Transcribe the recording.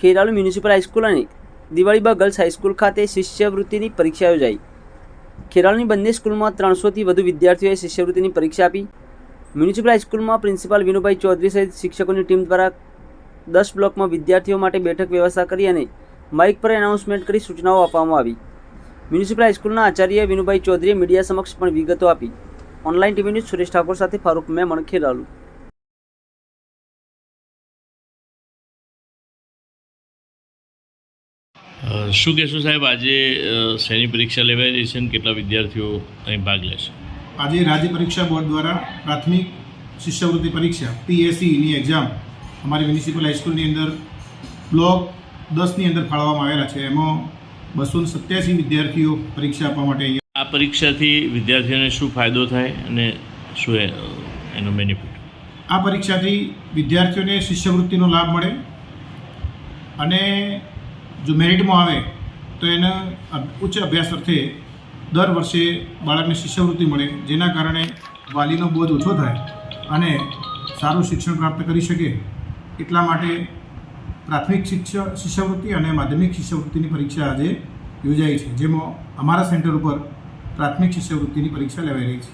Kheralu municipal high school અને Diwaliba girls high school ખાતે શિષ્યવૃત્તિની પરીક્ષા યોજાઈ. ખેરાલુની બંને સ્કૂલમાં ત્રણસોથી વધુ વિદ્યાર્થીઓએ શિષ્યવૃત્તિની પરીક્ષા આપી. મ્યુનિસિપલ હાઈસ્કૂલમાં પ્રિન્સિપાલ વિનુભાઈ ચૌધરી સહિત શિક્ષકોની ટીમ દ્વારા દસ બ્લોકમાં વિદ્યાર્થીઓ માટે બેઠક વ્યવસ્થા કરી અને માઇક પર એનાઉન્સમેન્ટ કરી સૂચનાઓ આપવામાં આવી. મ્યુનિસિપલ હાઈસ્કૂલના આચાર્ય વિનુભાઈ ચૌધરીએ મીડિયા સમક્ષ પણ વિગતો આપી. Online TV news Suresh Thakor સાથે ફારૂક મેમણ, ખેરાલુ. શું કહેશો સાહેબ આજે શેની પરીક્ષા લેવાઈ રહી છે અને કેટલા વિદ્યાર્થીઓ અહીં ભાગ લેશે? આજે રાજ્ય પરીક્ષા બોર્ડ દ્વારા પ્રાથમિક શિષ્યવૃત્તિ પરીક્ષા પીએસસીની એક્ઝામ અમારી મ્યુનિસિપલ હાઈસ્કૂલની અંદર બ્લોક દસની અંદર ફાળવવામાં આવેલા છે. એમાં બસો સત્યાસી વિદ્યાર્થીઓ પરીક્ષા આપવા માટે આ પરીક્ષાથી વિદ્યાર્થીઓને શું ફાયદો થાય અને શું એનો બેનિફિટ આ પરીક્ષાથી વિદ્યાર્થીઓને શિષ્યવૃત્તિનો લાભ મળે અને જો મેરિટમાં આવે, તો એને ઉચ્ચ અભ્યાસ અર્થે દર વર્ષે બાળકને શિષ્યવૃત્તિ મળે, જેના કારણે વાલીનો બોધ ઓછો થાય અને સારું શિક્ષણ પ્રાપ્ત કરી શકે. એટલા માટે પ્રાથમિક શિક્ષ, શિષ્યવૃત્તિ અને માધ્યમિક શિષ્યવૃત્તિની પરીક્ષા આજે યોજાઈ છે, જેમાં અમારા સેન્ટર ઉપર પ્રાથમિક શિષ્યવૃત્તિની પરીક્ષા લેવાઈ રહી છે.